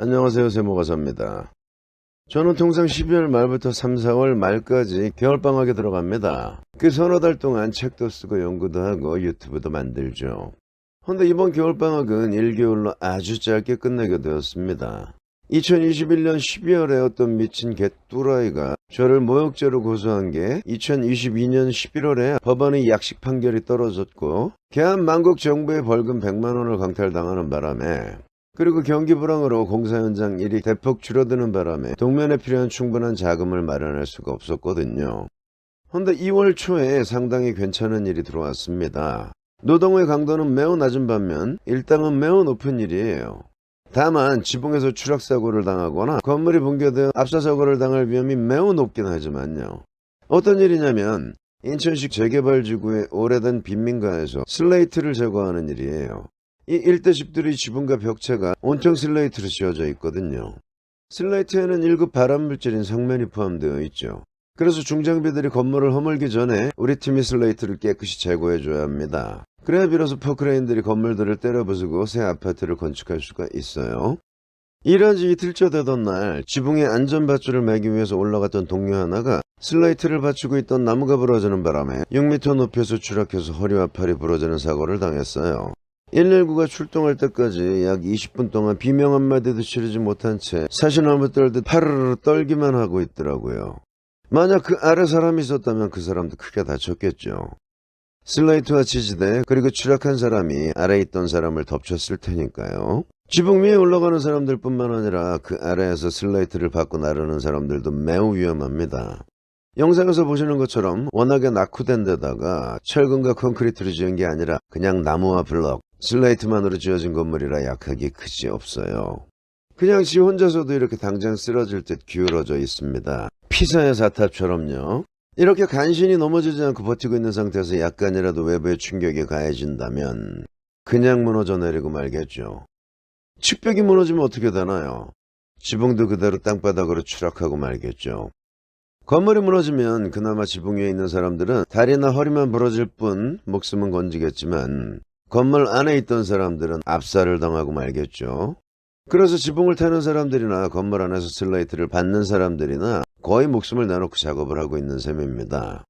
안녕하세요 세모가사입니다. 저는 통상 12월 말부터 3, 4월 말까지 겨울방학에 들어갑니다. 그 서너 달 동안 책도 쓰고 연구도 하고 유튜브도 만들죠. 근데 이번 겨울방학은 1개월로 아주 짧게 끝내게 되었습니다. 2021년 12월에 어떤 미친 개뚜라이가 저를 모욕죄로 고소한 게 2022년 11월에 법원의 약식 판결이 떨어졌고 개한만국 정부의 벌금 100만 원을 강탈당하는 바람에 그리고 경기 불황으로 공사 현장 일이 대폭 줄어드는 바람에 동면에 필요한 충분한 자금을 마련할 수가 없었거든요. 헌데 2월 초에 상당히 괜찮은 일이 들어왔습니다. 노동의 강도는 매우 낮은 반면 일당은 매우 높은 일이에요. 다만 지붕에서 추락사고를 당하거나 건물이 붕괴되어 압사사고를 당할 위험이 매우 높긴 하지만요. 어떤 일이냐면 인천식 재개발 지구의 오래된 빈민가에서 슬레이트를 제거하는 일이에요. 이 일대 집들의 지붕과 벽체가 온통 슬레이트로 씌워져 있거든요. 슬레이트에는 1급 발암물질인 성면이 포함되어 있죠. 그래서 중장비들이 건물을 허물기 전에 우리 팀이 슬레이트를 깨끗이 제거해줘야 합니다. 그래야 비로소 포크레인들이 건물들을 때려 부수고 새 아파트를 건축할 수가 있어요. 일한 지 이틀째 되던 날 지붕에 안전밧줄을 매기 위해서 올라갔던 동료 하나가 슬레이트를 받치고 있던 나무가 부러지는 바람에 6m 높이에서 추락해서 허리와 팔이 부러지는 사고를 당했어요. 119가 출동할 때까지 약 20분 동안 비명 한마디도 치르지 못한 채 사시나무 떨듯 파르르 떨기만 하고 있더라고요. 만약 그 아래 사람이 있었다면 그 사람도 크게 다쳤겠죠. 슬레이트와 지지대 그리고 추락한 사람이 아래에 있던 사람을 덮쳤을 테니까요. 지붕 위에 올라가는 사람들 뿐만 아니라 그 아래에서 슬레이트를 받고 나르는 사람들도 매우 위험합니다. 영상에서 보시는 것처럼 워낙에 낙후된 데다가 철근과 콘크리트로 지은 게 아니라 그냥 나무와 블럭, 슬레이트만으로 지어진 건물이라 약하기 크지 없어요. 그냥 지 혼자서도 이렇게 당장 쓰러질 듯 기울어져 있습니다. 피사의 사탑처럼요. 이렇게 간신히 넘어지지 않고 버티고 있는 상태에서 약간이라도 외부의 충격이 가해진다면 그냥 무너져 내리고 말겠죠. 측벽이 무너지면 어떻게 되나요? 지붕도 그대로 땅바닥으로 추락하고 말겠죠. 건물이 무너지면 그나마 지붕 위에 있는 사람들은 다리나 허리만 부러질 뿐 목숨은 건지겠지만 건물 안에 있던 사람들은 압살을 당하고 말겠죠. 그래서 지붕을 타는 사람들이나 건물 안에서 슬레이트를 받는 사람들이나 거의 목숨을 내놓고 작업을 하고 있는 셈입니다.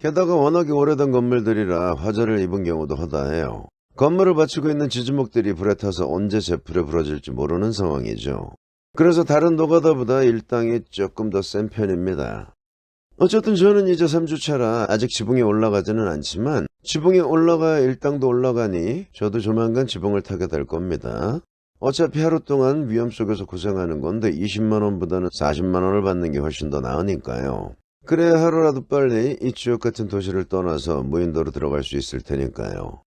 게다가 워낙에 오래된 건물들이라 화재를 입은 경우도 허다해요. 건물을 받치고 있는 지주목들이 불에 타서 언제 제풀에 부러질지 모르는 상황이죠. 그래서 다른 노가다보다 일당이 조금 더 센 편입니다. 어쨌든 저는 이제 3주차라 아직 지붕에 올라가지는 않지만 지붕에 올라가 일당도 올라가니 저도 조만간 지붕을 타게 될 겁니다. 어차피 하루 동안 위험 속에서 고생하는 건데 20만원보다는 40만원을 받는 게 훨씬 더 나으니까요. 그래야 하루라도 빨리 이 지옥 같은 도시를 떠나서 무인도로 들어갈 수 있을 테니까요.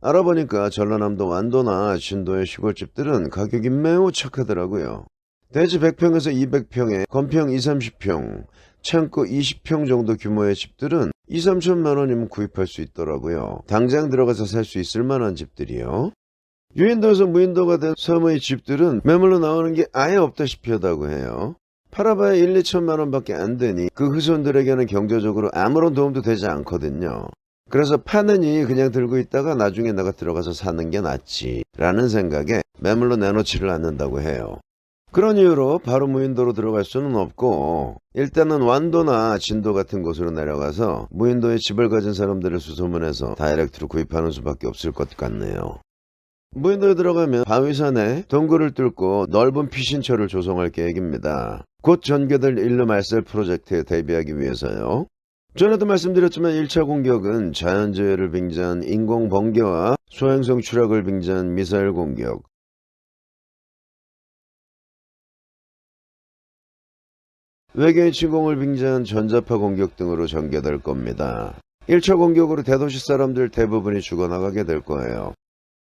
알아보니까 전라남도 완도나 진도의 시골집들은 가격이 매우 착하더라고요. 대지 100평에서 200평에 건평 2, 30평, 창고 20평 정도 규모의 집들은 2, 3천만 원이면 구입할 수 있더라고요. 당장 들어가서 살 수 있을 만한 집들이요. 유인도에서 무인도가 된 섬의 집들은 매물로 나오는 게 아예 없다시피 하다고 해요. 팔아봐야 1, 2천만 원밖에 안 되니 그 후손들에게는 경제적으로 아무런 도움도 되지 않거든요. 그래서 파느니 그냥 들고 있다가 나중에 내가 들어가서 사는 게 낫지 라는 생각에 매물로 내놓지를 않는다고 해요. 그런 이유로 바로 무인도로 들어갈 수는 없고 일단은 완도나 진도 같은 곳으로 내려가서 무인도에 집을 가진 사람들을 수소문해서 다이렉트로 구입하는 수밖에 없을 것 같네요. 무인도에 들어가면 바위산에 동굴을 뚫고 넓은 피신처를 조성할 계획입니다. 곧 전개될 인류 말셀 프로젝트에 대비하기 위해서요. 전에도 말씀드렸지만 1차 공격은 자연재해를 빙자한 인공 번개와 소행성 추락을 빙자한 미사일 공격, 외계인 침공을 빙자한 전자파 공격 등으로 전개될 겁니다. 1차 공격으로 대도시 사람들 대부분이 죽어나가게 될 거예요.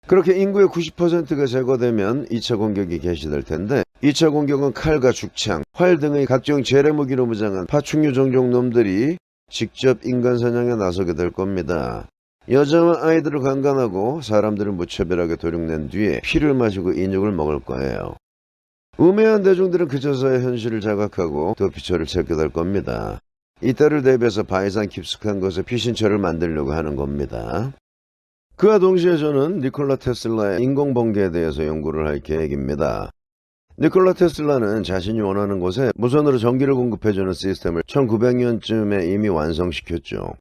그렇게 인구의 90%가 제거되면 2차 공격이 개시될 텐데 2차 공격은 칼과 죽창, 활 등의 각종 재래 무기로 무장한 파충류 종족 놈들이 직접 인간 사냥에 나서게 될 겁니다. 여자와 아이들을 강간하고 사람들을 무차별하게 도륙낸 뒤에 피를 마시고 인육을 먹을 거예요. 우매한 대중들은 그저서야 현실을 자각하고 도피처를 찾게 될 겁니다. 이때를 대비해서 바이산 깊숙한 곳에 피신처를 만들려고 하는 겁니다. 그와 동시에 저는 니콜라 테슬라의 인공번개에 대해서 연구를 할 계획입니다. 니콜라 테슬라는 자신이 원하는 곳에 무선으로 전기를 공급해주는 시스템을 1900년쯤에 이미 완성시켰죠.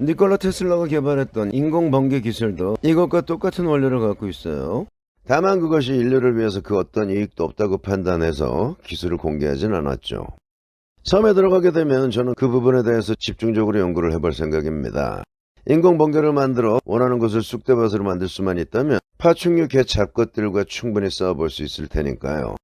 니콜라 테슬라가 개발했던 인공번개 기술도 이것과 똑같은 원료를 갖고 있어요. 다만 그것이 인류를 위해서 그 어떤 이익도 없다고 판단해서 기술을 공개하진 않았죠. 섬에 들어가게 되면 저는 그 부분에 대해서 집중적으로 연구를 해볼 생각입니다. 인공 번개를 만들어 원하는 것을 쑥대밭으로 만들 수만 있다면 파충류 개 잡것들과 충분히 싸워볼 수 있을 테니까요.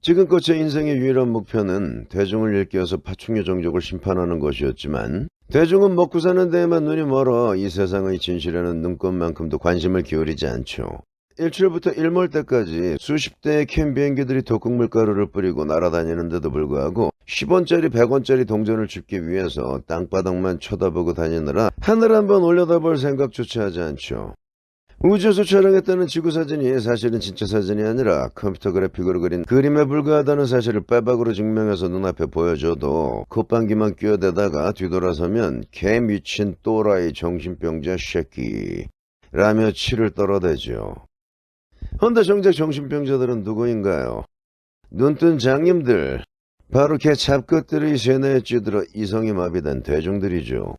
지금껏 제 인생의 유일한 목표는 대중을 일깨워서 파충류 종족을 심판하는 것이었지만 대중은 먹고 사는 데에만 눈이 멀어 이 세상의 진실에는 눈꽃만큼도 관심을 기울이지 않죠. 일출부터 일몰 때까지 수십 대의 캠 비행기들이 독극물가루를 뿌리고 날아다니는데도 불구하고 10원짜리 100원짜리 동전을 줍기 위해서 땅바닥만 쳐다보고 다니느라 하늘 한번 올려다볼 생각조차 하지 않죠. 우주에서 촬영했다는 지구 사진이 사실은 진짜 사진이 아니라 컴퓨터 그래픽으로 그린 그림에 불과하다는 사실을 빼박으로 증명해서 눈앞에 보여줘도 콧방귀만 끼어대다가 뒤돌아서면 개 미친 또라이 정신병자 새끼 라며 치를 떨어대죠. 헌데 정작 정신병자들은 누구인가요? 눈뜬 장님들 바로 개 잡것들의 세뇌에 찌들어 이성이 마비된 대중들이죠.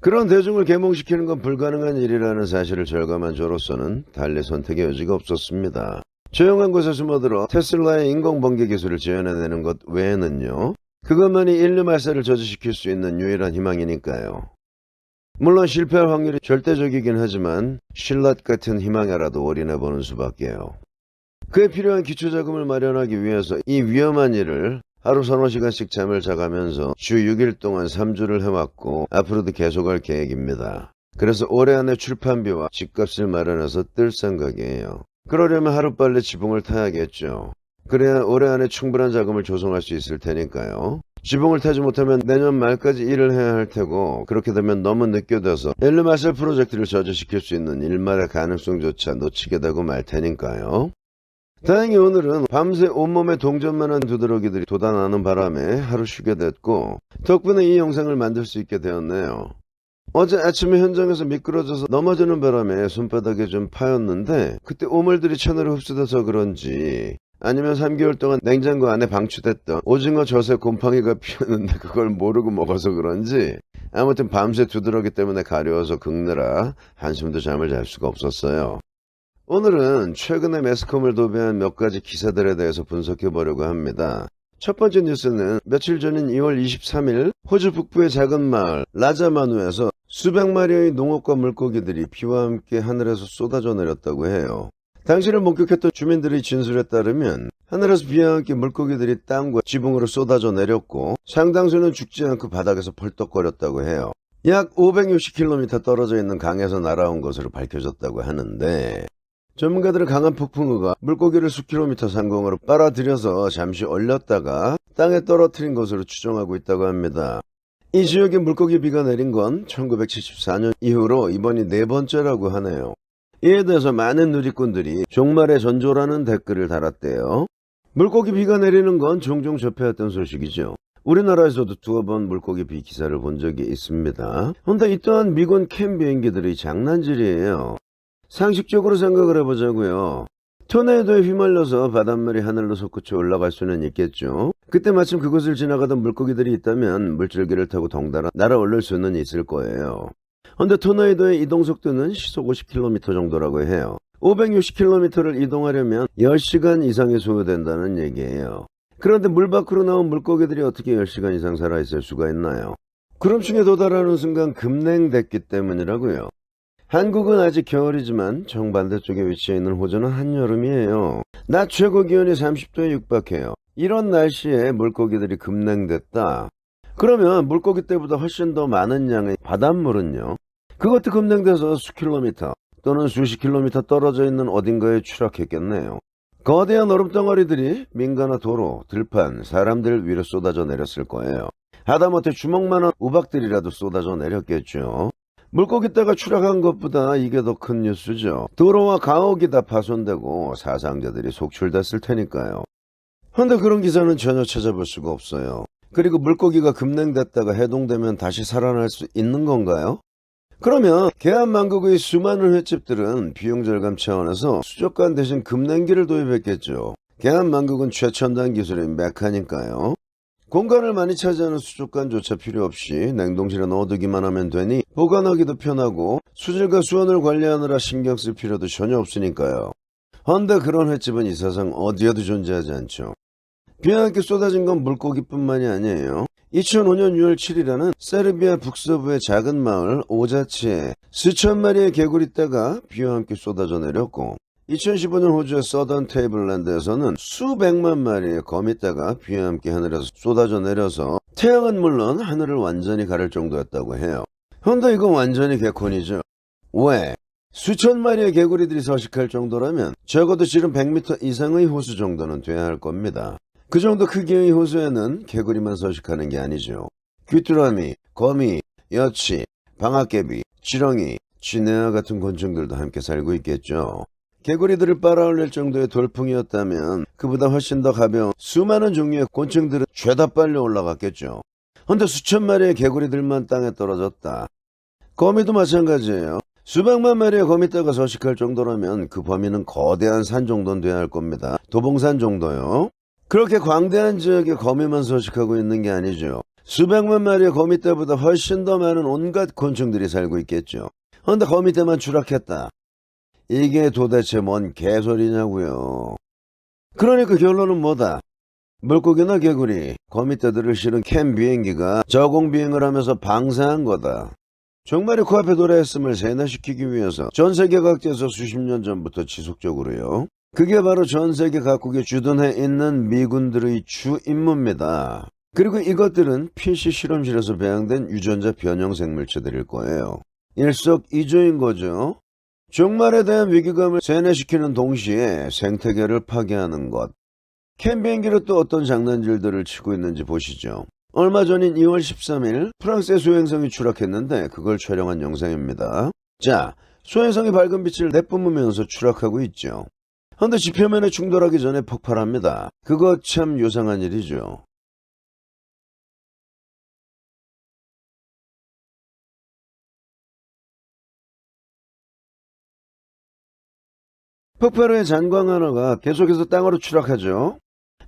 그런 대중을 계몽시키는 건 불가능한 일이라는 사실을 절감한 저로서는 달리 선택의 여지가 없었습니다. 조용한 곳에 숨어들어 테슬라의 인공번개 기술을 재현해내는 것 외에는요. 그것만이 인류 말살을 저지시킬 수 있는 유일한 희망이니까요. 물론 실패할 확률이 절대적이긴 하지만 신랏 같은 희망이라도 올인해보는 수밖에요. 그에 필요한 기초자금을 마련하기 위해서 이 위험한 일을 하루 서너 시간씩 잠을 자가면서 주 6일 동안 3주를 해왔고 앞으로도 계속할 계획입니다. 그래서 올해 안에 출판비와 집값을 마련해서 뜰 생각이에요. 그러려면 하루빨리 지붕을 타야겠죠. 그래야 올해 안에 충분한 자금을 조성할 수 있을 테니까요. 지붕을 타지 못하면 내년 말까지 일을 해야 할 테고 그렇게 되면 너무 늦게 돼서 엘르마셀 프로젝트를 저지시킬 수 있는 일말의 가능성조차 놓치게 되고 말 테니까요. 다행히 오늘은 밤새 온몸에 동전만한 두드러기들이 돋아나는 바람에 하루 쉬게 됐고 덕분에 이 영상을 만들 수 있게 되었네요. 어제 아침에 현장에서 미끄러져서 넘어지는 바람에 손바닥에 좀 파였는데 그때 오물들이 천으로 흡수돼서 그런지 아니면 3개월 동안 냉장고 안에 방치됐던 오징어 젖에 곰팡이가 피었는데 그걸 모르고 먹어서 그런지 아무튼 밤새 두드러기 때문에 가려워서 긁느라 한숨도 잠을 잘 수가 없었어요. 오늘은 최근에 매스컴을 도배한 몇 가지 기사들에 대해서 분석해 보려고 합니다. 첫 번째 뉴스는 며칠 전인 2월 23일 호주 북부의 작은 마을 라자마누에서 수백 마리의 농업과 물고기들이 비와 함께 하늘에서 쏟아져 내렸다고 해요. 당시를 목격했던 주민들의 진술에 따르면 하늘에서 함께 물고기들이 땅과 지붕으로 쏟아져 내렸고 상당수는 죽지 않고 바닥에서 펄떡거렸다고 해요. 약 560km 떨어져 있는 강에서 날아온 것으로 밝혀졌다고 하는데 전문가들은 강한 폭풍우가 물고기를 수 킬로미터 상공으로 빨아들여서 잠시 얼렸다가 땅에 떨어뜨린 것으로 추정하고 있다고 합니다. 이 지역에 물고기 비가 내린 건 1974년 이후로 이번이 네 번째라고 하네요. 이에 대해서 많은 누리꾼들이 종말의 전조라는 댓글을 달았대요. 물고기 비가 내리는 건 종종 접해왔던 소식이죠. 우리나라에서도 두어 번 물고기 비 기사를 본 적이 있습니다. 근데 이 또한 미군 캠 비행기들의 장난질이에요. 상식적으로 생각을 해보자고요. 토네이도에 휘말려서 바닷물이 하늘로 솟구쳐 올라갈 수는 있겠죠. 그때 마침 그곳을 지나가던 물고기들이 있다면 물줄기를 타고 덩달아 날아올릴 수는 있을 거예요. 근데 토네이도의 이동 속도는 시속 50km 정도라고 해요. 560km를 이동하려면 10시간 이상이 소요된다는 얘기예요. 그런데 물 밖으로 나온 물고기들이 어떻게 10시간 이상 살아있을 수가 있나요? 구름층에 도달하는 순간 급냉됐기 때문이라고요. 한국은 아직 겨울이지만 정반대쪽에 위치해 있는 호주는 한여름이에요. 낮 최고 기온이 30도에 육박해요. 이런 날씨에 물고기들이 급냉됐다. 그러면 물고기 때보다 훨씬 더 많은 양의 바닷물은요. 그것도 급냉돼서 수 킬로미터 또는 수십 킬로미터 떨어져 있는 어딘가에 추락했겠네요. 거대한 얼음덩어리들이 민가나 도로, 들판, 사람들 위로 쏟아져 내렸을 거예요. 하다못해 주먹만한 우박들이라도 쏟아져 내렸겠죠. 물고기 떼가 추락한 것보다 이게 더 큰 뉴스죠. 도로와 가옥이 다 파손되고 사상자들이 속출됐을 테니까요. 근데 그런 기사는 전혀 찾아볼 수가 없어요. 그리고 물고기가 급냉됐다가 해동되면 다시 살아날 수 있는 건가요? 그러면 계암만국의 수많은 횟집들은 비용 절감 차원에서 수족관 대신 급냉기를 도입했겠죠. 계란만국은 최첨단 기술인 메카니까요. 공간을 많이 차지하는 수족관조차 필요 없이 냉동실에 넣어두기만 하면 되니 보관하기도 편하고 수질과 수온을 관리하느라 신경 쓸 필요도 전혀 없으니까요. 헌데 그런 횟집은 이 세상 어디에도 존재하지 않죠. 비와 함께 쏟아진 건 물고기뿐만이 아니에요. 2005년 6월 7일에는 세르비아 북서부의 작은 마을 오자치에 수천 마리의 개구리 떼가 비와 함께 쏟아져 내렸고 2015년 호주의 서던 테이블랜드에서는 수백만 마리의 거미떼가 비와 함께 하늘에서 쏟아져 내려서 태양은 물론 하늘을 완전히 가릴 정도였다고 해요. 헌데 이건 완전히 개콘이죠. 왜? 수천 마리의 개구리들이 서식할 정도라면 적어도 지름 100m 이상의 호수 정도는 돼야 할 겁니다. 그 정도 크기의 호수에는 개구리만 서식하는 게 아니죠. 귀뚜라미, 거미, 여치, 방아깨비, 지렁이, 쥐네아 같은 곤충들도 함께 살고 있겠죠. 개구리들을 빨아올릴 정도의 돌풍이었다면 그보다 훨씬 더 가벼운 수많은 종류의 곤충들은 죄다 빨려 올라갔겠죠. 헌데 수천 마리의 개구리들만 땅에 떨어졌다. 거미도 마찬가지예요. 수백만 마리의 거미떼가 서식할 정도라면 그 범위는 거대한 산 정도는 돼야 할 겁니다. 도봉산 정도요. 그렇게 광대한 지역에 거미만 서식하고 있는 게 아니죠. 수백만 마리의 거미떼보다 훨씬 더 많은 온갖 곤충들이 살고 있겠죠. 헌데 거미떼만 추락했다. 이게 도대체 뭔 개소리냐고요. 그러니까 결론은 뭐다? 물고기나 개구리, 거미떼들을 실은 캠 비행기가 저공 비행을 하면서 방사한 거다. 종말이 코앞에 도래했음을 세뇌시키기 위해서 전 세계 각지에서 수십 년 전부터 지속적으로요. 그게 바로 전 세계 각국에 주둔해 있는 미군들의 주 임무입니다. 그리고 이것들은 PC 실험실에서 배양된 유전자 변형 생물체들일 거예요. 일석이조인 거죠. 종말에 대한 위기감을 세뇌시키는 동시에 생태계를 파괴하는 것. 캠비행기로 또 어떤 장난질들을 치고 있는지 보시죠. 얼마 전인 2월 13일 프랑스의 소행성이 추락했는데 그걸 촬영한 영상입니다. 자, 소행성이 밝은 빛을 내뿜으면서 추락하고 있죠. 헌데 지표면에 충돌하기 전에 폭발합니다. 그거 참 요상한 일이죠. 폭발 후에 잔광 하나가 계속해서 땅으로 추락하죠.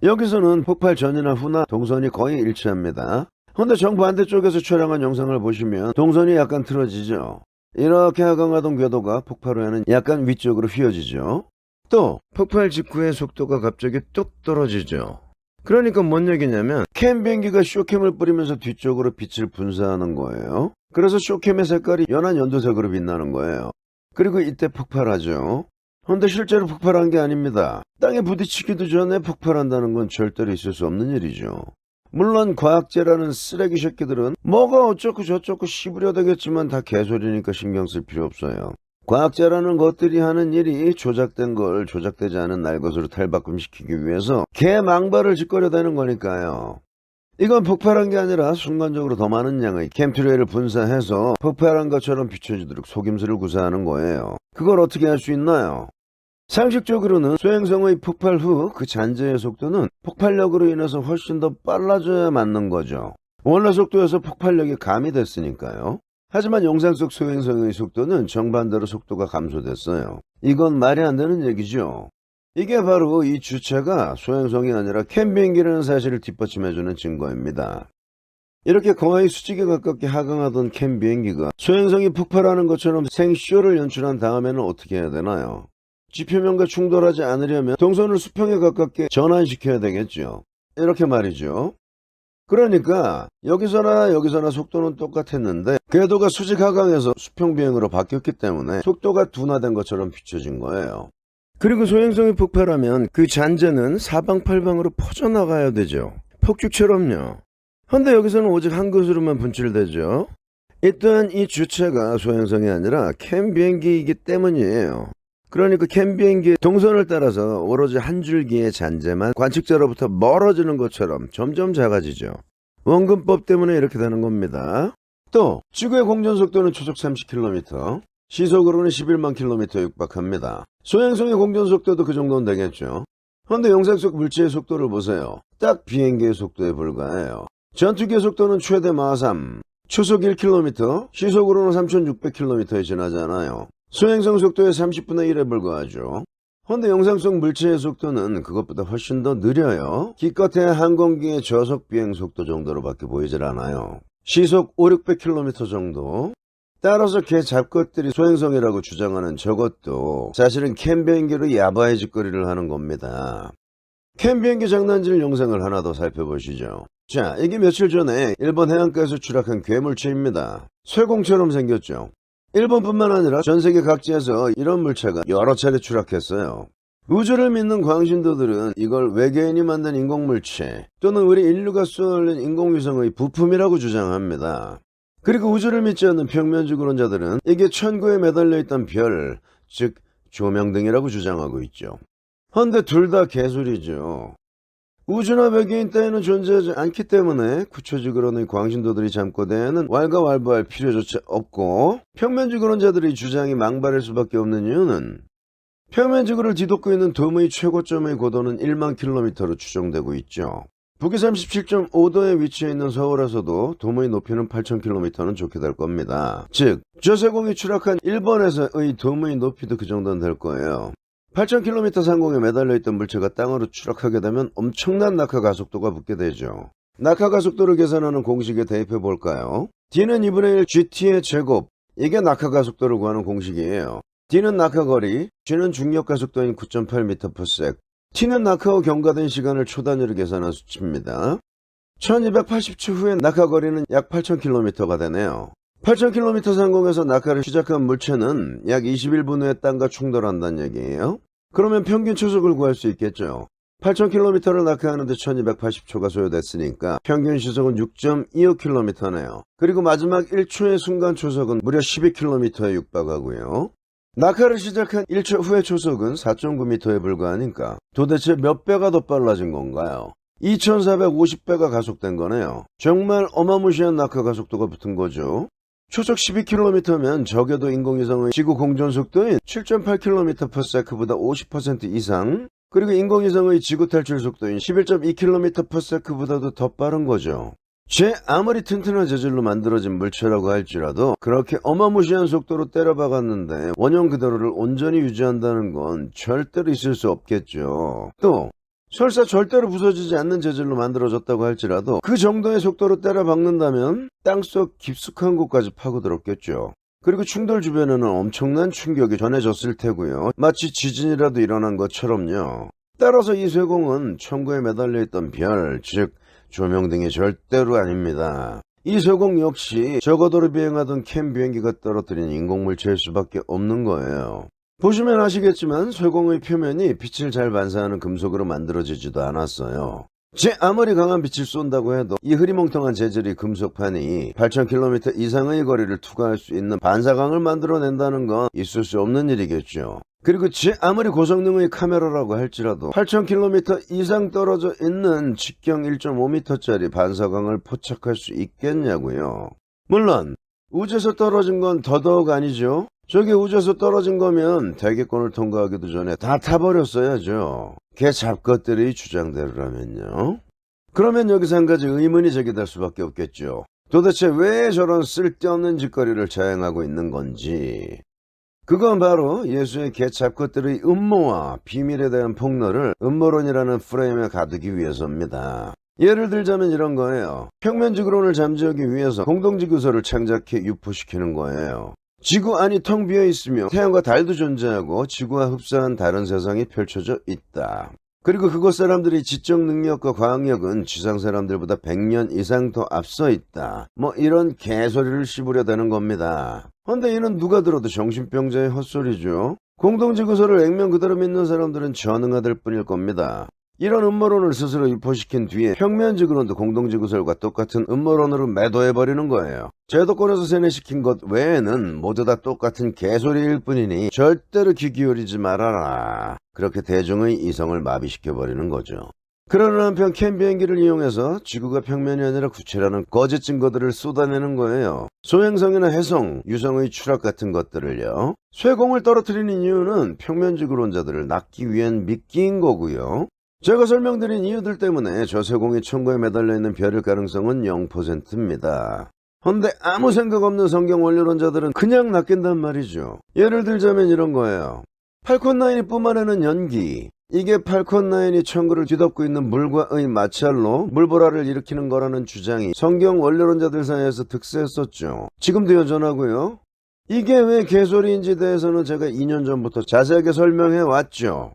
여기서는 폭발 전이나 후나 동선이 거의 일치합니다. 근데 정반대쪽에서 촬영한 영상을 보시면 동선이 약간 틀어지죠. 이렇게 하강하던 궤도가 폭발 후에는 약간 위쪽으로 휘어지죠. 또 폭발 직후에 속도가 갑자기 뚝 떨어지죠. 그러니까 뭔 얘기냐면 캠 비행기가 쇼캠을 뿌리면서 뒤쪽으로 빛을 분사하는 거예요. 그래서 쇼캠의 색깔이 연한 연두색으로 빛나는 거예요. 그리고 이때 폭발하죠. 근데 실제로 폭발한 게 아닙니다. 땅에 부딪히기도 전에 폭발한다는 건 절대로 있을 수 없는 일이죠. 물론 과학자라는 쓰레기 새끼들은 뭐가 어쩌고 저쩌고 씹으려 되겠지만 다 개소리니까 신경 쓸 필요 없어요. 과학자라는 것들이 하는 일이 조작된 걸 조작되지 않은 날 것으로 탈바꿈시키기 위해서 개망발을 짓거려 대는 거니까요. 이건 폭발한 게 아니라 순간적으로 더 많은 양의 캠트레이를 분사해서 폭발한 것처럼 비춰지도록 속임수를 구사하는 거예요. 그걸 어떻게 할 수 있나요? 상식적으로는 소행성의 폭발 후 그 잔재의 속도는 폭발력으로 인해서 훨씬 더 빨라져야 맞는 거죠. 원래 속도에서 폭발력이 가미됐으니까요. 하지만 영상 속 소행성의 속도는 정반대로 속도가 감소됐어요. 이건 말이 안 되는 얘기죠. 이게 바로 이 주체가 소행성이 아니라 캠비행기라는 사실을 뒷받침해주는 증거입니다. 이렇게 거의 수직에 가깝게 하강하던 캠 비행기가 소행성이 폭발하는 것처럼 생쇼를 연출한 다음에는 어떻게 해야 되나요? 지표면과 충돌하지 않으려면 동선을 수평에 가깝게 전환시켜야 되겠죠. 이렇게 말이죠. 그러니까 여기서나 여기서나 속도는 똑같았는데 궤도가 수직 하강에서 수평 비행으로 바뀌었기 때문에 속도가 둔화된 것처럼 비춰진 거예요. 그리고 소행성이 폭발하면 그 잔재는 사방팔방으로 퍼져나가야 되죠. 폭죽처럼요. 헌데 여기서는 오직 한 곳으로만 분출되죠. 이 또한 이 주체가 소행성이 아니라 캠 비행기이기 때문이에요. 그러니까 캠 비행기의 동선을 따라서 오로지 한 줄기의 잔재만 관측자로부터 멀어지는 것처럼 점점 작아지죠. 원근법 때문에 이렇게 되는 겁니다. 또 지구의 공전 속도는 초속 30km, 시속으로는 11만 km에 육박합니다. 소행성의 공전 속도도 그 정도는 되겠죠. 그런데 영상 속 물체의 속도를 보세요. 딱 비행기의 속도에 불과해요. 전투기의 속도는 최대 마3, 초속 1km, 시속으로는 3600km에 지나잖아요. 소행성 속도의 30분의 1에 불과하죠. 헌데 영상 속 물체의 속도는 그것보다 훨씬 더 느려요. 기껏해야 항공기의 저속 비행 속도 정도로밖에 보이질 않아요. 시속 5, 600km 정도. 따라서 개 잡것들이 소행성이라고 주장하는 저것도 사실은 캠 비행기로 야바이 짓거리를 하는 겁니다. 캠 비행기 장난질 영상을 하나 더 살펴보시죠. 자, 이게 며칠 전에 일본 해안가에서 추락한 괴물체입니다. 쇠공처럼 생겼죠. 일본뿐만 아니라 전 세계 각지에서 이런 물체가 여러 차례 추락했어요. 우주를 믿는 광신도들은 이걸 외계인이 만든 인공물체 또는 우리 인류가 쏘아올린 인공위성의 부품이라고 주장합니다. 그리고 우주를 믿지 않는 평면주구론자들은 이게 천구에 매달려 있던 별, 즉 조명등이라고 주장하고 있죠. 헌데 둘 다 개소리죠. 우주나 외계인 따위는 존재하지 않기 때문에 구초지구론의 광신도들이 잠꼬대에는 왈가왈부할 필요조차 없고 평면지구론자들의 주장이 망발일 수밖에 없는 이유는 평면지구를 뒤덮고 있는 돔의 최고점의 고도는 1만 킬로미터로 추정되고 있죠. 북위 37.5도에 위치해 있는 서울에서도 돔의 높이는 8,000km는 좋게 될 겁니다. 즉, 저세공이 추락한 일본에서의 돔의 높이도 그 정도는 될 거예요. 8,000km 상공에 매달려 있던 물체가 땅으로 추락하게 되면 엄청난 낙하 가속도가 붙게 되죠. 낙하 가속도를 계산하는 공식에 대입해 볼까요? D는 2분의 1 GT의 제곱. 이게 낙하 가속도를 구하는 공식이에요. D는 낙하 거리, G는 중력 가속도인 9.8m/s, T는 낙하 후 경과된 시간을 초 단위로 계산한 수치입니다. 1280초 후에 낙하 거리는 약 8000km가 되네요. 8000km 상공에서 낙하를 시작한 물체는 약 21분 후에 땅과 충돌한다는 얘기예요. 그러면 평균 초속을 구할 수 있겠죠. 8000km를 낙하하는데 1280초가 소요됐으니까 평균 시속은 6.25km네요. 그리고 마지막 1초의 순간 초속은 무려 12km에 육박하고요. 낙하를 시작한 1초 후의 초속은 4.9m에 불과하니까 도대체 몇 배가 더 빨라진 건가요? 2450배가 가속된 거네요. 정말 어마무시한 낙하 가속도가 붙은 거죠. 초속 12km면 적여도 인공위성의 지구 공전 속도인 7.8km/s보다 50% 이상, 그리고 인공위성의 지구 탈출 속도인 11.2km/s보다도 더 빠른 거죠. 제 아무리 튼튼한 재질로 만들어진 물체라고 할지라도 그렇게 어마무시한 속도로 때려박았는데 원형 그대로를 온전히 유지한다는 건 절대로 있을 수 없겠죠. 또 설사 절대로 부서지지 않는 재질로 만들어졌다고 할지라도 그 정도의 속도로 때려 박는다면 땅속 깊숙한 곳까지 파고들었겠죠. 그리고 충돌 주변에는 엄청난 충격이 전해졌을 테고요. 마치 지진이라도 일어난 것처럼요. 따라서 이 쇠공은 천구에 매달려 있던 별, 즉 조명 등이 절대로 아닙니다. 이 쇠공 역시 저고도로 비행하던 캠 비행기가 떨어뜨린 인공물체일 수밖에 없는 거예요. 보시면 아시겠지만 쇠공의 표면이 빛을 잘 반사하는 금속으로 만들어지지도 않았어요. 제 아무리 강한 빛을 쏜다고 해도 이 흐리멍텅한 재질의 금속판이 8,000km 이상의 거리를 투과할 수 있는 반사광을 만들어낸다는 건 있을 수 없는 일이겠죠. 그리고 제 아무리 고성능의 카메라라고 할지라도 8,000km 이상 떨어져 있는 직경 1.5m짜리 반사광을 포착할 수 있겠냐고요. 물론 우주에서 떨어진 건 더더욱 아니죠. 저게 우주에서 떨어진 거면 대기권을 통과하기도 전에 다 타버렸어야죠. 개 잡것들의 주장대로라면요. 그러면 여기서 한 가지 의문이 제기될 수밖에 없겠죠. 도대체 왜 저런 쓸데없는 짓거리를 자행하고 있는 건지. 그건 바로 예수의 개 잡것들의 음모와 비밀에 대한 폭로를 음모론이라는 프레임에 가두기 위해서입니다. 예를 들자면 이런 거예요. 평면지구론을 잠재우기 위해서 공동지구설을 창작해 유포시키는 거예요. 지구 안이 텅 비어 있으며 태양과 달도 존재하고 지구와 흡사한 다른 세상이 펼쳐져 있다. 그리고 그곳 사람들의 지적 능력과 과학력은 지상 사람들보다 100년 이상 더 앞서 있다. 뭐 이런 개소리를 씹으려 되는 겁니다. 헌데 이는 누가 들어도 정신병자의 헛소리죠. 공동지구설을 액면 그대로 믿는 사람들은 전응하될 뿐일 겁니다. 이런 음모론을 스스로 유포시킨 뒤에 평면지구론도 공동지구설과 똑같은 음모론으로 매도해버리는 거예요. 제도권에서 세뇌시킨 것 외에는 모두 다 똑같은 개소리일 뿐이니 절대로 귀 기울이지 말아라. 그렇게 대중의 이성을 마비시켜버리는 거죠. 그러는 한편 캠 비행기를 이용해서 지구가 평면이 아니라 구체라는 거짓 증거들을 쏟아내는 거예요. 소행성이나 해성, 유성의 추락 같은 것들을요. 쇠공을 떨어뜨리는 이유는 평면지구론자들을 낚기 위한 미끼인 거고요. 제가 설명드린 이유들 때문에 저 쇠공이 천구에 매달려 있는 별일 가능성은 0%입니다. 헌데 아무 생각 없는 성경 원료론자들은 그냥 낚인단 말이죠. 예를 들자면 이런 거예요. 팔콘9이 뿜어내는 연기. 이게 팔콘9이 천구를 뒤덮고 있는 물과의 마찰로 물보라를 일으키는 거라는 주장이 성경 원료론자들 사이에서 득세했었죠. 지금도 여전하고요. 이게 왜 개소리인지 대해서는 제가 2년 전부터 자세하게 설명해 왔죠.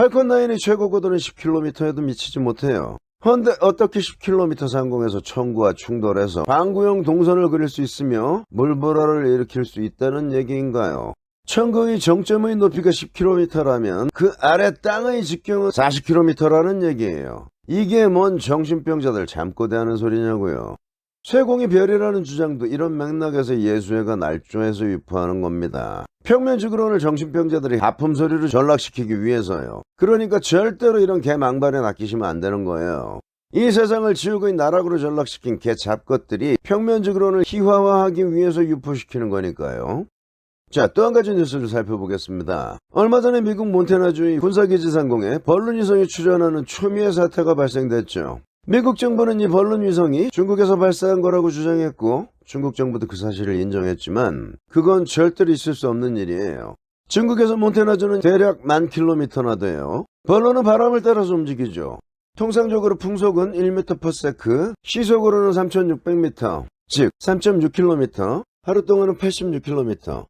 팔콘9이 최고 고도는 10km에도 미치지 못해요. 헌데 어떻게 10km 상공에서 천구와 충돌해서 방구형 동선을 그릴 수 있으며 물보라를 일으킬 수 있다는 얘기인가요? 천구의 정점의 높이가 10km라면 그 아래 땅의 직경은 40km라는 얘기예요. 이게 뭔 정신병자들 잠꼬대하는 소리냐고요. 쇠공이 별이라는 주장도 이런 맥락에서 예수회가 날조해서 유포하는 겁니다. 평면적으로는 정신병자들이 하품 소리를 전락시키기 위해서요. 그러니까 절대로 이런 개 망발에 낚이시면 안 되는 거예요. 이 세상을 지옥의 나락으로 전락시킨 개 잡것들이 평면적으로는 희화화하기 위해서 유포시키는 거니까요. 자, 또 한 가지 뉴스를 살펴보겠습니다. 얼마 전에 미국 몬테나주의 군사기지 상공에 벌룬위성이 출현하는 초미의 사태가 발생됐죠. 미국 정부는 이 벌룬 위성이 중국에서 발사한 거라고 주장했고 중국 정부도 그 사실을 인정했지만 그건 절대로 있을 수 없는 일이에요. 중국에서 몬테나주는 대략 만 킬로미터나 돼요. 벌룬은 바람을 따라서 움직이죠. 통상적으로 풍속은 1m/s, 시속으로는 3600m, 즉 3.6km, 하루 동안은 86km.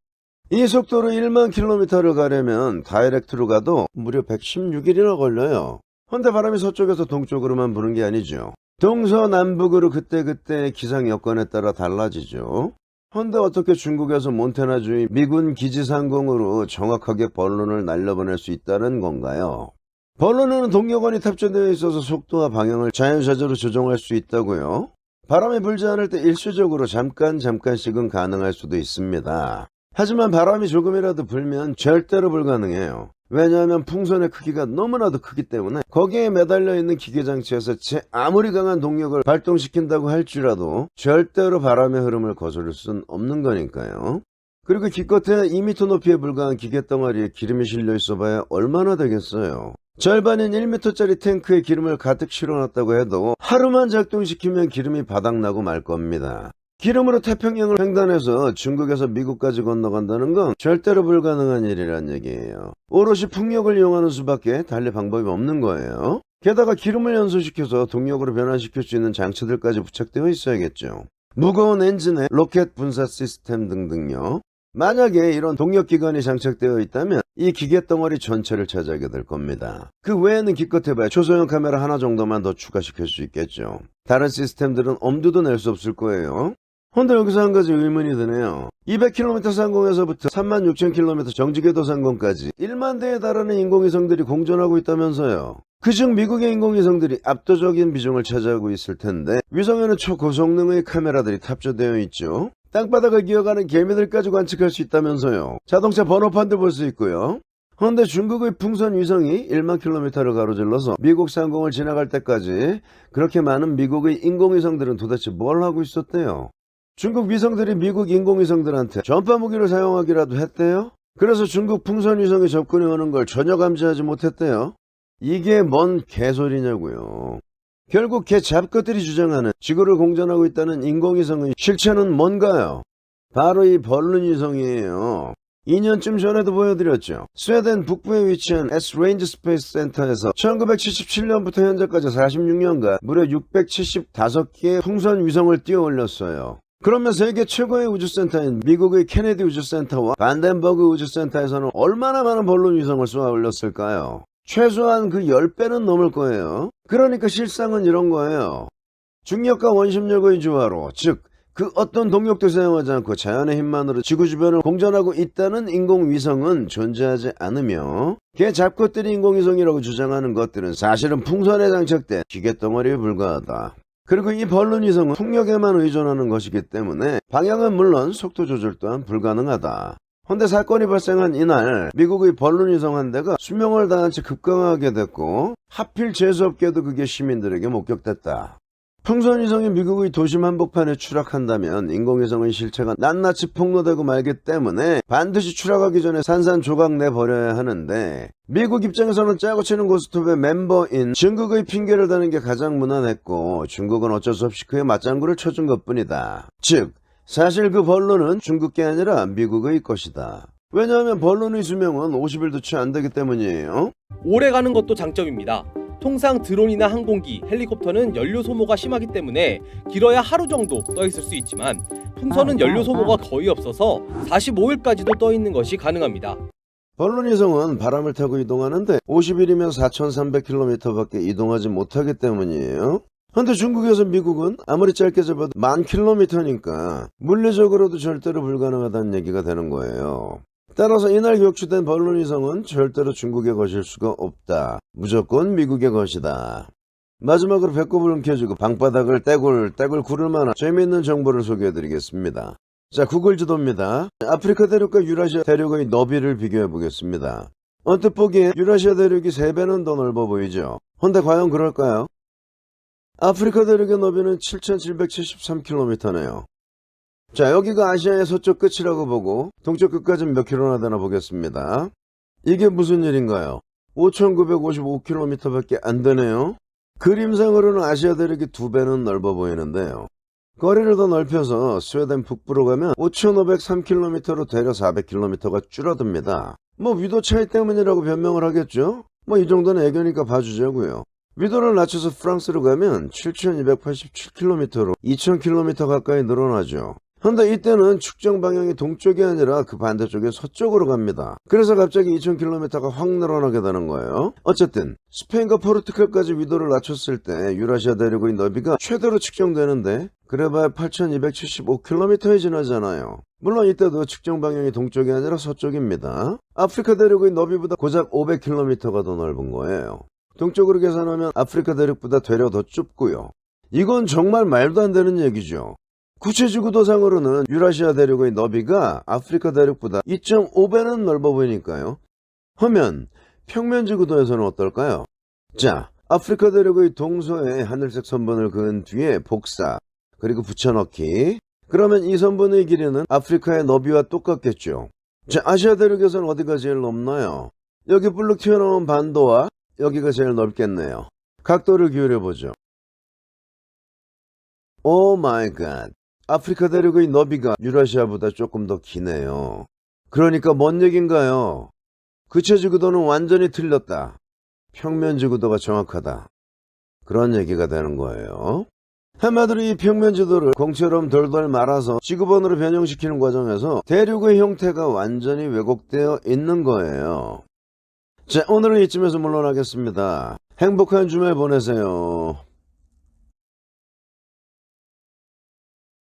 이 속도로 1만 킬로미터를 가려면 다이렉트로 가도 무려 116일이나 걸려요. 헌데 바람이 서쪽에서 동쪽으로만 부는 게 아니죠. 동서남북으로 그때그때 기상 여건에 따라 달라지죠. 헌데 어떻게 중국에서 몬테나주의 미군 기지 상공으로 정확하게 벌룬을 날려보낼 수 있다는 건가요? 벌룬에는 동력원이 탑재되어 있어서 속도와 방향을 자연사적으로 조정할 수 있다고요. 바람이 불지 않을 때 일시적으로 잠깐 잠깐씩은 가능할 수도 있습니다. 하지만 바람이 조금이라도 불면 절대로 불가능해요. 왜냐하면 풍선의 크기가 너무나도 크기 때문에 거기에 매달려 있는 기계장치에서 제 아무리 강한 동력을 발동시킨다고 할지라도 절대로 바람의 흐름을 거스를 순 없는 거니까요. 그리고 기껏해야 2m 높이에 불과한 기계 덩어리에 기름이 실려 있어 봐야 얼마나 되겠어요. 절반인 1m짜리 탱크에 기름을 가득 실어놨다고 해도 하루만 작동시키면 기름이 바닥나고 말 겁니다. 기름으로 태평양을 횡단해서 중국에서 미국까지 건너간다는 건 절대로 불가능한 일이란 얘기예요. 오롯이 풍력을 이용하는 수밖에 달리 방법이 없는 거예요. 게다가 기름을 연소시켜서 동력으로 변환시킬 수 있는 장치들까지 부착되어 있어야겠죠. 무거운 엔진에 로켓 분사 시스템 등등요. 만약에 이런 동력기관이 장착되어 있다면 이 기계 덩어리 전체를 차지하게 될 겁니다. 그 외에는 기껏해봐야 초소형 카메라 하나 정도만 더 추가시킬 수 있겠죠. 다른 시스템들은 엄두도 낼 수 없을 거예요. 헌데 여기서 한 가지 의문이 드네요. 200km 상공에서부터 36,000km 정지궤도 상공까지 1만 대에 달하는 인공위성들이 공존하고 있다면서요. 그중 미국의 인공위성들이 압도적인 비중을 차지하고 있을 텐데 위성에는 초고성능의 카메라들이 탑재되어 있죠. 땅바닥을 기어가는 개미들까지 관측할 수 있다면서요. 자동차 번호판도 볼 수 있고요. 그런데 중국의 풍선 위성이 1만 킬로미터를 가로질러서 미국 상공을 지나갈 때까지 그렇게 많은 미국의 인공위성들은 도대체 뭘 하고 있었대요? 중국 위성들이 미국 인공위성들한테 전파 무기를 사용하기라도 했대요? 그래서 중국 풍선 위성이 접근해 오는 걸 전혀 감지하지 못했대요? 이게 뭔 개소리냐고요. 결국 개 잡것들이 주장하는 지구를 공전하고 있다는 인공위성의 실체는 뭔가요? 바로 이 벌룬 위성이에요. 2년쯤 전에도 보여드렸죠. 스웨덴 북부에 위치한 S 레인지 스페이스 센터에서 1977년부터 현재까지 46년간 무려 675개의 풍선 위성을 띄워 올렸어요. 그러면 세계 최고의 우주센터인 미국의 케네디 우주센터와 반덴버그 우주센터에서는 얼마나 많은 벌룬 위성을 쏘아 올렸을까요? 최소한 그 10배는 넘을 거예요. 그러니까 실상은 이런 거예요. 중력과 원심력의 조화로, 즉, 그 어떤 동력도 사용하지 않고 자연의 힘만으로 지구 주변을 공전하고 있다는 인공위성은 존재하지 않으며 개 잡것들이 인공위성이라고 주장하는 것들은 사실은 풍선에 장착된 기계덩어리에 불과하다. 그리고 이 벌룬 위성은 풍력에만 의존하는 것이기 때문에 방향은 물론 속도 조절 또한 불가능하다. 헌데 사건이 발생한 이날 미국의 벌룬 위성 한 대가 수명을 다한 채 급강하게 됐고 하필 재수없게도 그게 시민들에게 목격됐다. 풍선 위성이 미국의 도심 한복판에 추락한다면 인공위성의 실체가 낱낱이 폭로되고 말기 때문에 반드시 추락하기 전에 산산조각 내버려야 하는데 미국 입장에서는 짜고 치는 고스톱의 멤버인 중국의 핑계를 대는 게 가장 무난했고 중국은 어쩔 수 없이 그의 맞장구를 쳐준 것뿐이다. 즉 사실 그 벌룬은 중국 게 아니라 미국의 것이다. 왜냐하면 벌룬의 수명은 50일도 채 안 되기 때문이에요. 오래 가는 것도 장점입니다. 통상 드론이나 항공기, 헬리콥터는 연료 소모가 심하기 때문에 길어야 하루 정도 떠 있을 수 있지만 풍선은 연료 소모가 거의 없어서 45일까지도 떠 있는 것이 가능합니다. 벌룬 위성은 바람을 타고 이동하는데 50일이면 4,300km밖에 이동하지 못하기 때문이에요. 근데 중국에서 미국은 아무리 짧게 잡아도 만 킬로미터니까 물리적으로도 절대로 불가능하다는 얘기가 되는 거예요. 따라서 이날 격추된 벌룬위성은 절대로 중국에 거실 수가 없다. 무조건 미국의 것이다. 마지막으로 배꼽을 움켜쥐고 방바닥을 떼굴 떼굴 구를 만한 재미있는 정보를 소개해드리겠습니다. 자, 구글 지도입니다. 아프리카 대륙과 유라시아 대륙의 너비를 비교해 보겠습니다. 언뜻 보기에 유라시아 대륙이 3배는 더 넓어 보이죠? 근데 과연 그럴까요? 아프리카 대륙의 너비는 7,773km네요. 자, 여기가 아시아의 서쪽 끝이라고 보고 동쪽 끝까지는 몇 킬로나 되나 보겠습니다. 이게 무슨 일인가요? 5,955km밖에 안 되네요. 그림상으로는 아시아 대륙이 두 배는 넓어 보이는데요. 거리를 더 넓혀서 스웨덴 북부로 가면 5,503km로 대략 400km가 줄어듭니다. 뭐 위도 차이 때문이라고 변명을 하겠죠? 뭐 이 정도는 애교니까 봐주자고요. 위도를 낮춰서 프랑스로 가면 7,287km로 2,000km 가까이 늘어나죠. 근데 이때는 축정 방향이 동쪽이 아니라 그 반대쪽에 서쪽으로 갑니다. 그래서 갑자기 2000km가 확 늘어나게 되는 거예요. 어쨌든 스페인과 포르투갈까지 위도를 낮췄을 때 유라시아 대륙의 너비가 최대로 측정되는데 그래봐야 8275km에 지나잖아요. 물론 이때도 측정 방향이 동쪽이 아니라 서쪽입니다. 아프리카 대륙의 너비보다 고작 500km가 더 넓은 거예요. 동쪽으로 계산하면 아프리카 대륙보다 되려 더 좁고요. 이건 정말 말도 안 되는 얘기죠. 구체지구 도상으로는 유라시아 대륙의 너비가 아프리카 대륙보다 2.5배는 넓어 보이니까요. 하면 평면지구도에서는 어떨까요? 자, 아프리카 대륙의 동서에 하늘색 선분을 그은 뒤에 복사, 그리고 붙여넣기. 그러면 이 선분의 길이는 아프리카의 너비와 똑같겠죠. 자, 아시아 대륙에서는 어디가 제일 넓나요? 여기 불룩 튀어나온 반도와 여기가 제일 넓겠네요. 각도를 기울여보죠. 오 마이 갓. 아프리카 대륙의 너비가 유라시아보다 조금 더 기네요. 그러니까 뭔 얘긴가요? 그체 지구도는 완전히 틀렸다. 평면 지구도가 정확하다. 그런 얘기가 되는 거예요. 한마디로 이 평면 지도를 공처럼 돌돌 말아서 지구본으로 변형시키는 과정에서 대륙의 형태가 완전히 왜곡되어 있는 거예요. 자, 오늘은 이쯤에서 물러나겠습니다. 행복한 주말 보내세요.